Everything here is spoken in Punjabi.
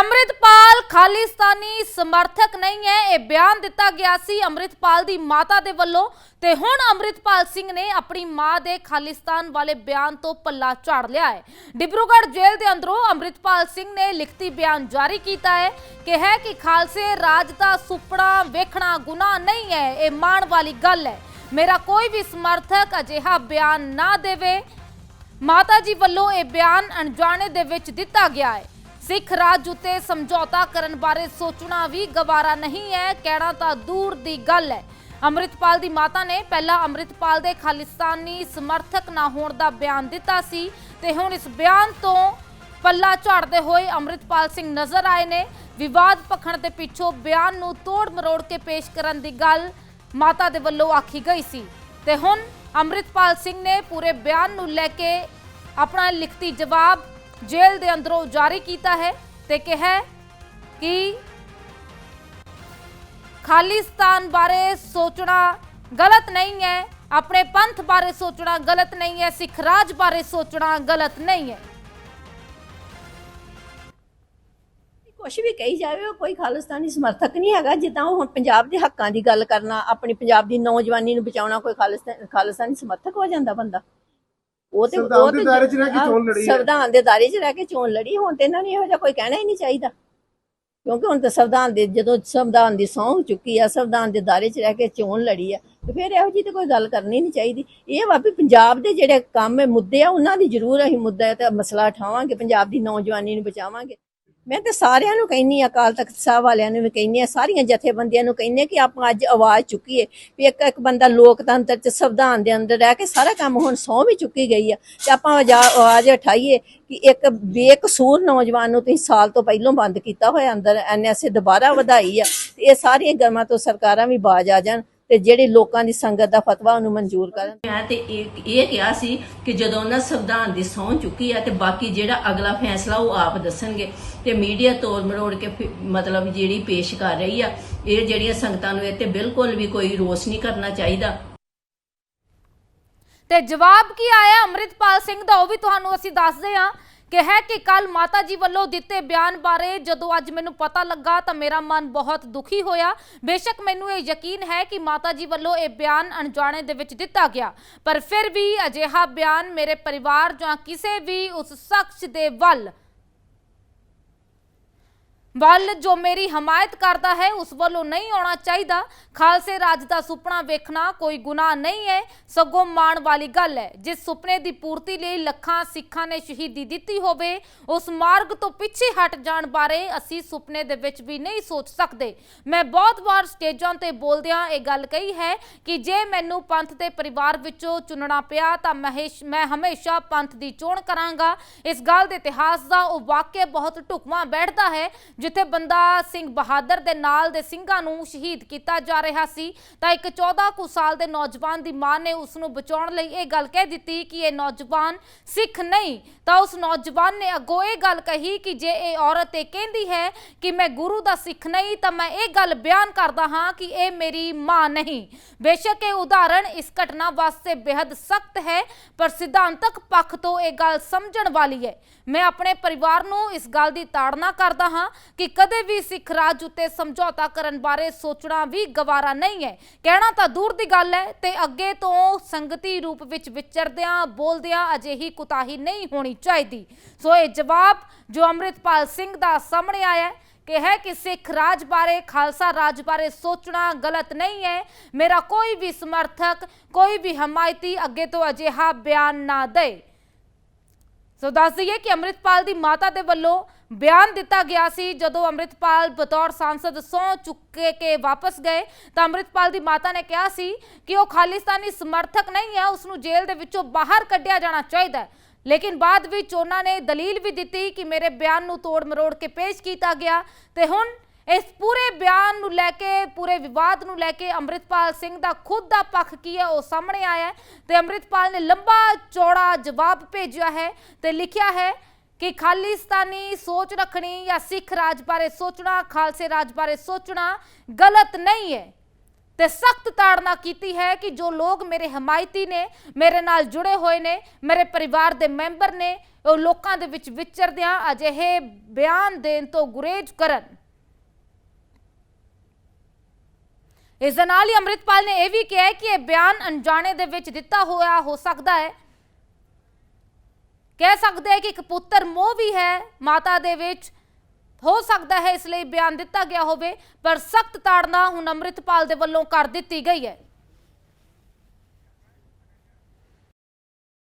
ਅੰਮ੍ਰਿਤਪਾਲ ਖਾਲਿਸਤਾਨੀ ਸਮਰਥਕ ਨਹੀਂ ਹੈ। ਇਹ ਬਿਆਨ ਦਿੱਤਾ ਗਿਆ ਸੀ ਅੰਮ੍ਰਿਤਪਾਲ ਦੀ ਮਾਤਾ ਦੇ ਵੱਲੋਂ ਤੇ ਹੁਣ ਅੰਮ੍ਰਿਤਪਾਲ ਸਿੰਘ ਨੇ ਆਪਣੀ ਮਾਂ ਦੇ ਖਾਲਿਸਤਾਨ ਵਾਲੇ ਬਿਆਨ ਤੋਂ ਪੱਲਾ ਝਾੜ ਲਿਆ ਹੈ। ਡਿਬਰੂਗੜ੍ਹ ਜੇਲ੍ਹ ਦੇ ਅੰਦਰੋਂ ਅੰਮ੍ਰਿਤਪਾਲ ਸਿੰਘ ਨੇ ਲਿਖਤੀ ਬਿਆਨ ਜਾਰੀ ਕੀਤਾ ਹੈ। ਕਿ ਹੈ ਕਿ ਖਾਲਸੇ ਰਾਜ ਦਾ ਸੁਪਨਾ ਵੇਖਣਾ ਗੁਨਾਹ ਨਹੀਂ ਹੈ, ਇਹ ਮਾਣ ਵਾਲੀ ਗੱਲ ਹੈ। ਮੇਰਾ ਕੋਈ ਵੀ ਸਮਰਥਕ ਅਜਿਹਾ ਬਿਆਨ ਨਾ ਦੇਵੇ। ਮਾਤਾ ਜੀ ਵੱਲੋਂ ਇਹ ਬਿਆਨ ਅਣਜਾਣੇ ਦੇ ਵਿੱਚ ਦਿੱਤਾ ਗਿਆ ਹੈ। ਸਿੱਖ ਰਾਜ ਉਤੇ ਸਮਝੌਤਾ ਕਰਨ ਬਾਰੇ ਸੋਚਣਾ ਵੀ ਗਵਾਰਾ ਨਹੀਂ ਹੈ, ਕਹਿਣਾ ਤਾਂ ਦੂਰ ਦੀ ਗੱਲ ਹੈ। ਅੰਮ੍ਰਿਤਪਾਲ ਦੀ ਮਾਤਾ ਨੇ ਪਹਿਲਾਂ ਅੰਮ੍ਰਿਤਪਾਲ ਦੇ ਖਾਲਿਸਤਾਨੀ ਸਮਰਥਕ ਨਾ ਹੋਣ ਦਾ ਬਿਆਨ ਦਿੱਤਾ ਸੀ ਤੇ ਹੁਣ ਇਸ ਬਿਆਨ ਤੋਂ ਪੱਲਾ ਝਾੜਦੇ ਹੋਏ ਅੰਮ੍ਰਿਤਪਾਲ ਸਿੰਘ ਨਜ਼ਰ ਆਏ ਨੇ। ਵਿਵਾਦ ਪਖਣ ਦੇ ਪਿੱਛੋਂ ਬਿਆਨ ਨੂੰ ਤੋੜ ਮਰੋੜ ਕੇ ਪੇਸ਼ ਕਰਨ ਦੀ ਗੱਲ ਮਾਤਾ ਦੇ ਵੱਲੋਂ ਆਖੀ ਗਈ ਸੀ। ਤੇ ਹੁਣ ਅੰਮ੍ਰਿਤਪਾਲ ਸਿੰਘ ਨੇ ਪੂਰੇ ਬਿਆਨ ਨੂੰ ਲੈ ਕੇ ਆਪਣਾ ਲਿਖਤੀ ਜਵਾਬ ਜੇਲ੍ਹ ਦੇ ਅੰਦਰੋਂ ਜਾਰੀ ਕੀਤਾ ਹੈ ਤੇ ਕਿਹਾ ਕਿ ਖਾਲਿਸਤਾਨ ਬਾਰੇ ਸੋਚਣਾ ਗਲਤ ਨਹੀਂ ਹੈ, ਆਪਣੇ ਪੰਥ ਬਾਰੇ ਸੋਚਣਾ ਗਲਤ ਨਹੀਂ ਹੈ, ਸਿੱਖ ਰਾਜ ਬਾਰੇ ਸੋਚਣਾ ਗਲਤ ਨਹੀਂ ਹੈ। ਕੁਛ ਵੀ ਕਹੀ ਜਾਵੇ, ਉਹ ਕੋਈ ਖਾਲਿਸਤਾਨੀ ਸਮਰਥਕ ਨਹੀਂ ਹੈਗਾ, ਜਿੱਦਾਂ ਉਹ ਹੁਣ ਪੰਜਾਬ ਦੇ ਹੱਕਾਂ ਦੀ ਗੱਲ ਕਰਨਾ, ਆਪਣੀ ਪੰਜਾਬ ਦੀ ਨੌਜਵਾਨੀ ਨੂੰ ਬਚਾਉਣਾ ਕੋਈ ਖਾਲਿਸਤਾਨੀ ਸਮਰਥਕ ਹੋ ਜਾਂਦਾ ਬੰਦਾ। ਉਹ ਤੇ ਸੰਵਿਧਾਨ ਉਹ ਦੇ ਤੇ ਦਾਇਰੇ 'ਚ ਰਹਿ ਕੇ ਚੋਣ ਲੜੀ ਹੈ। ਸੰਵਿਧਾਨ ਦੇ ਦਾਇਰੇ 'ਚ ਰਹਿ ਕੇ ਚੋਣ ਲੜੀ ਹੁਣ ਤੇ ਇਹਨਾਂ ਨੂੰ ਇਹੋ ਜਿਹਾ ਕੋਈ ਕਹਿਣਾ ਹੀ ਨਹੀਂ ਚਾਹੀਦਾ। ਕਿਉਂਕਿ ਹੁਣ ਤਾਂ ਸੰਵਿਧਾਨ ਦੇ ਜਦੋਂ ਸੰਵਿਧਾਨ ਦੀ ਸਹੁੰ ਚੁੱਕੀ ਆ ਸੰਵਿਧਾਨ ਦੇ ਦਾਇਰੇ 'ਚ ਰਹਿ ਕੇ ਚੋਣ ਲੜੀ ਆ ਤੇ ਫਿਰ ਇਹੋ ਜਿਹੀ ਤੇ ਕੋਈ ਗੱਲ ਕਰਨੀ ਨਹੀਂ ਚਾਹੀਦੀ। ਇਹ ਵਾ ਵੀ ਪੰਜਾਬ ਦੇ ਜਿਹੜੇ ਕੰਮ ਹੈ ਮੁੱਦੇ ਆ ਉਹਨਾਂ ਦੀ ਜ਼ਰੂਰ ਅਸੀਂ ਮੁੱਦਾ ਤੇ ਮਸਲਾ ਉਠਾਵਾਂਗੇ ਪੰਜਾਬ ਦੀ ਨੌਜਵਾਨੀ ਨੂੰ ਬਚਾਵਾਂਗੇ। ਮੈਂ ਤੇ ਸਾਰਿਆਂ ਨੂੰ ਕਹਿੰਨੀ ਆ ਅਕਾਲ ਤਖਤ ਸਾਹਿਬ ਵਾਲਿਆਂ ਨੂੰ ਵੀ ਕਹਿੰਨੀ ਆ ਸਾਰੀਆਂ ਜਥੇਬੰਦੀਆਂ ਨੂੰ ਕਹਿੰਨੀ ਕਿ ਆਪਾਂ ਅੱਜ ਆਵਾਜ਼ ਚੁੱਕੀਏ ਵੀ ਇੱਕ ਇੱਕ ਬੰਦਾ ਲੋਕਤੰਤਰ ਚ ਸੰਵਿਧਾਨ ਦੇ ਅੰਦਰ ਰਹਿ ਕੇ ਸਾਰਾ ਕੰਮ ਹੁਣ ਸਹੁੰ ਵੀ ਚੁੱਕੀ ਗਈ ਆ ਤੇ ਆਪਾਂ ਆਜਾ- ਆਵਾਜ਼ ਉਠਾਈਏ ਕਿ ਇੱਕ ਬੇਕਸੂਰ ਨੌਜਵਾਨ ਨੂੰ ਤੁਸੀਂ ਸਾਲ ਤੋਂ ਪਹਿਲਾਂ ਬੰਦ ਕੀਤਾ ਹੋਇਆ ਅੰਦਰ ਐਨਐਸਏ ਦੁਬਾਰਾ ਵਧਾਈ ਆ ਤੇ ਇਹ ਸਾਰੀਆਂ ਗਰਮਾਂ ਤੋਂ ਸਰਕਾਰਾਂ ਵੀ ਬਾਜ ਆ ਜਾਣ। ਤੇ ਜਿਹੜੀ ਲੋਕਾਂ ਦੀ ਸੰਗਤ ਦਾ ਫਤਵਾ ਉਹਨੂੰ ਮਨਜ਼ੂਰ ਕਰਨ। ਮੈਂ ਤੇ ਇਹ ਇਹ ਕਿਹਾ ਸੀ ਕਿ ਜਦੋਂ ਉਹਨਾਂ ਸੰਵਿਧਾਨ ਦੀ ਸਹੁੰ ਚੁੱਕੀ ਹੈ ਤੇ ਬਾਕੀ ਜਿਹੜਾ ਅਗਲਾ ਫੈਸਲਾ ਉਹ ਆਪ ਦੱਸਣਗੇ। ਤੇ ਮੀਡੀਆ ਤੋੜ ਮਰੋੜ ਕੇ ਮਤਲਬ ਜਿਹੜੀ ਪੇਸ਼ ਕਰ ਰਹੀ ਆ ਇਹ ਜਿਹੜੀਆਂ ਸੰਗਤਾਂ ਨੂੰ ਇਹ ਤੇ ਬਿਲਕੁਲ ਵੀ ਕੋਈ ਰੋਸ ਨਹੀਂ ਕਰਨਾ ਚਾਹੀਦਾ। ਤੇ ਜਵਾਬ ਕੀ ਆਇਆ? ਅੰਮ੍ਰਿਤਪਾਲ ਸਿੰਘ ਦਾ ਉਹ ਵੀ ਤੁਹਾਨੂੰ ਅਸੀਂ ਦੱਸਦੇ ਹਾਂ। ਕਿਹਾ ਕਿ ਕੱਲ ਮਾਤਾ ਜੀ ਵੱਲੋਂ ਦਿੱਤੇ ਬਿਆਨ ਬਾਰੇ ਜਦੋਂ ਅੱਜ ਮੈਨੂੰ ਪਤਾ ਲੱਗਾ ਤਾਂ ਮੇਰਾ ਮਨ ਬਹੁਤ ਦੁਖੀ ਹੋਇਆ। ਬੇਸ਼ੱਕ ਮੈਨੂੰ ਇਹ ਯਕੀਨ ਹੈ ਕਿ ਮਾਤਾ ਜੀ ਵੱਲੋਂ ਇਹ ਬਿਆਨ ਅਣਜਾਣੇ ਦੇ ਵਿੱਚ ਦਿੱਤਾ ਗਿਆ। ਪਰ ਫਿਰ ਵੀ ਅਜਿਹਾ ਬਿਆਨ ਮੇਰੇ ਪਰਿਵਾਰ ਜਾਂ ਕਿਸੇ ਵੀ ਉਸ ਸ਼ਖਸ ਦੇ ਵੱਲ ਵੱਲ ਜੋ ਮੇਰੀ ਹਮਾਇਤ ਕਰਦਾ ਹੈ, ਉਸ ਵੱਲੋਂ ਨਹੀਂ ਆਉਣਾ ਚਾਹੀਦਾ। ਖਾਲਸੇ ਰਾਜ ਦਾ ਸੁਪਨਾ ਵੇਖਣਾ ਕੋਈ ਗੁਨਾਹ ਨਹੀਂ ਹੈ, ਸਗੋਂ ਮਾਣ ਵਾਲੀ ਗੱਲ ਹੈ। ਜਿਸ ਸੁਪਨੇ ਦੀ ਪੂਰਤੀ ਲਈ ਲੱਖਾਂ ਸਿੱਖਾਂ ਨੇ ਸ਼ਹੀਦੀ ਦਿੱਤੀ ਹੋਵੇ, ਉਸ ਮਾਰਗ ਤੋਂ ਪਿੱਛੇ ਹਟ ਜਾਣ ਬਾਰੇ ਅਸੀਂ ਸੁਪਨੇ ਦੇ ਵਿੱਚ ਵੀ ਨਹੀਂ ਸੋਚ ਸਕਦੇ। ਮੈਂ ਬਹੁਤ ਵਾਰ ਸਟੇਜਾਂ ਤੇ ਬੋਲਦਿਆਂ ਇਹ ਗੱਲ ਕਹੀ ਹੈ ਕਿ ਜੇ ਮੈਨੂੰ ਪੰਥ ਤੇ ਪਰਿਵਾਰ ਵਿੱਚੋਂ ਚੁਣਨਾ ਪਿਆ, ਤਾਂ ਮਹੇਸ਼ ਮੈਂ ਹਮੇਸ਼ਾ ਪੰਥ ਦੀ ਚੋਣ ਕਰਾਂਗਾ। ਇਸ ਗੱਲ ਦੇ ਇਤਿਹਾਸ ਦਾ ਉਹ ਵਾਕਿਆ ਬਹੁਤ ਢੁਕਵਾਂ ਬੈਠਦਾ ਹੈ ਜਿੱਥੇ ਬੰਦਾ ਸਿੰਘ ਬਹਾਦਰ ਦੇ ਨਾਲ ਦੇ ਸਿੰਘਾਂ ਨੂੰ ਸ਼ਹੀਦ ਕੀਤਾ ਜਾ ਰਿਹਾ ਸੀ, ਤਾਂ ਇੱਕ 14 ਕੁ ਸਾਲ ਦੇ ਨੌਜਵਾਨ ਦੀ ਮਾਂ ਨੇ ਉਸ ਨੂੰ ਬਚਾਉਣ ਲਈ ਇਹ ਗੱਲ ਕਹਿ ਦਿੱਤੀ ਕਿ ਇਹ ਨੌਜਵਾਨ ਸਿੱਖ ਨਹੀਂ। ਤਾਂ ਉਸ ਨੌਜਵਾਨ ਨੇ ਅੱਗੋਂ ਇਹ ਗੱਲ ਕਹੀ ਕਿ ਜੇ ਇਹ ਔਰਤ ਇਹ ਕਹਿੰਦੀ ਹੈ ਕਿ ਮੈਂ ਗੁਰੂ ਦਾ ਸਿੱਖ ਨਹੀਂ, ਤਾਂ ਮੈਂ ਇਹ ਗੱਲ ਬਿਆਨ ਕਰਦਾ ਹਾਂ ਕਿ ਇਹ ਮੇਰੀ ਮਾਂ ਨਹੀਂ। ਬੇਸ਼ੱਕ ਇਹ ਉਦਾਹਰਣ ਇਸ ਘਟਨਾ ਵਾਸਤੇ ਬੇहद ਸਖਤ ਹੈ, ਪਰ ਸਿਧਾਂਤਕ ਪੱਖ ਤੋਂ ਇਹ ਗੱਲ ਸਮਝਣ ਵਾਲੀ ਹੈ। ਮੈਂ ਆਪਣੇ ਪਰਿਵਾਰ ਨੂੰ ਇਸ ਗੱਲ ਦੀ ਤਾੜਨਾ ਕਰਦਾ ਹਾਂ ਕਿ ਕਦੇ ਵੀ ਸਿੱਖ ਰਾਜ ਉੱਤੇ ਸਮਝੌਤਾ ਕਰਨ ਬਾਰੇ ਸੋਚਣਾ ਵੀ ਗਵਾਰਾ ਨਹੀਂ ਹੈ। ਕਹਿਣਾ ਤਾਂ ਦੂਰ ਦੀ ਗੱਲ ਹੈ ਤੇ ਅੱਗੇ ਤੋਂ ਸੰਗਤੀ ਰੂਪ ਵਿੱਚ ਵਿਚਰਦਿਆਂ, ਬੋਲਦਿਆਂ ਅਜਿਹੀ ਕੁਤਾਹੀ ਨਹੀਂ ਹੋਣੀ ਚਾਹੀਦੀ। ਸੋ ਇਹ ਜਵਾਬ ਜੋ ਅੰਮ੍ਰਿਤਪਾਲ ਸਿੰਘ ਦਾ ਸਾਹਮਣੇ ਆਇਆ ਹੈ ਕਿ ਹੈ ਕਿ ਸਿੱਖ ਰਾਜ ਬਾਰੇ, ਖਾਲਸਾ ਰਾਜ ਬਾਰੇ ਸੋਚਣਾ ਗਲਤ ਨਹੀਂ ਹੈ। ਮੇਰਾ ਕੋਈ ਵੀ ਸਮਰਥਕ, ਕੋਈ ਵੀ ਹਮਾਇਤੀ ਅੱਗੇ ਤੋਂ ਅਜਿਹਾ ਬਿਆਨ ਨਾ ਦੇ। ਸੋ ਦੱਸ ਦਈਏ ਕਿ ਅੰਮ੍ਰਿਤਪਾਲ ਦੀ ਮਾਤਾ ਦੇ ਵੱਲੋਂ ਬਿਆਨ ਦਿੱਤਾ ਗਿਆ ਸੀ। ਜਦੋਂ ਅੰਮ੍ਰਿਤਪਾਲ ਬਤੌਰ ਸਾਂਸਦ ਸਹੁੰ ਚੁੱਕੇ ਕੇ ਵਾਪਸ ਗਏ, ਤਾਂ ਅੰਮ੍ਰਿਤਪਾਲ ਦੀ ਮਾਤਾ ਨੇ ਕਿਹਾ ਸੀ ਕਿ ਉਹ ਖਾਲਿਸਤਾਨੀ ਸਮਰਥਕ ਨਹੀਂ ਹੈ ਉਸ ਨੂੰ ਜੇਲ੍ਹ ਦੇ ਵਿੱਚੋਂ ਬਾਹਰ ਕੱਢਿਆ ਜਾਣਾ ਚਾਹੀਦਾ ਹੈ। ਲੇਕਿਨ ਬਾਅਦ ਵਿੱਚ ਉਹਨਾਂ ਨੇ ਦਲੀਲ ਵੀ ਦਿੱਤੀ ਕਿ ਮੇਰੇ ਬਿਆਨ ਨੂੰ ਤੋੜ ਮਰੋੜ ਕੇ ਪੇਸ਼ ਕੀਤਾ ਗਿਆ ਤੇ ਹੁਣ ਇਸ ਪੂਰੇ ਬਿਆਨ ਨੂੰ ਲੈ ਕੇ, ਪੂਰੇ ਵਿਵਾਦ ਨੂੰ ਲੈ ਕੇ ਅੰਮ੍ਰਿਤਪਾਲ ਸਿੰਘ ਦਾ ਖੁਦ ਦਾ ਪੱਖ ਕੀ ਹੈ, ਉਹ ਸਾਹਮਣੇ ਆਇਆ ਹੈ ਤੇ ਅੰਮ੍ਰਿਤਪਾਲ ਨੇ ਲੰਬਾ ਚੌੜਾ ਜਵਾਬ ਭੇਜਿਆ ਹੈ ਤੇ ਲਿਖਿਆ ਹੈ ਕਿ ਖਾਲਿਸਤਾਨੀ ਸੋਚ ਰੱਖਣੀ ਜਾਂ ਸਿੱਖ ਰਾਜ ਬਾਰੇ ਸੋਚਣਾ, ਖਾਲਸੇ ਰਾਜ ਬਾਰੇ ਸੋਚਣਾ ਗਲਤ ਨਹੀਂ ਹੈ। ਤੇ ਸਖਤ ਤਾੜਨਾ ਕੀਤੀ ਹੈ ਕਿ ਜੋ ਲੋਕ ਮੇਰੇ ਹਮਾਇਤੀ ਨੇ, ਮੇਰੇ ਨਾਲ ਜੁੜੇ ਹੋਏ ਨੇ, ਮੇਰੇ ਪਰਿਵਾਰ ਦੇ ਮੈਂਬਰ ਨੇ, ਉਹ ਲੋਕਾਂ ਦੇ ਵਿੱਚ ਵਿਚਰਦਿਆਂ ਅਜਿਹੇ ਬਿਆਨ ਦੇਣ ਤੋਂ ਗੁਰੇਜ਼ ਕਰਨ। ਇਸ ਦੇ ਨਾਲ ਹੀ ਅੰਮ੍ਰਿਤਪਾਲ ਨੇ ਇਹ ਵੀ ਕਿਹਾ ਕਿ ਇਹ ਬਿਆਨ ਅਣਜਾਣੇ ਦੇ ਵਿੱਚ ਦਿੱਤਾ ਹੋਇਆ ਹੋ ਸਕਦਾ ਹੈ। ਕਹਿ ਸਕਦੇ ਹੈ ਕਿ ਇੱਕ ਪੁੱਤਰ ਮੋਹ ਵੀ ਹੈ, ਮਾਤਾ ਦੇ ਵਿੱਚ ਹੋ ਸਕਦਾ ਹੈ ਇਸ ਲਈ ਬਿਆਨ ਦਿੱਤਾ ਗਿਆ ਹੋਵੇ, ਪਰ ਸਖਤ ਤਾੜਨਾ ਹੁਣ ਅੰਮ੍ਰਿਤਪਾਲ ਦੇ ਵੱਲੋਂ ਕਰ ਦਿੱਤੀ ਗਈ ਹੈ।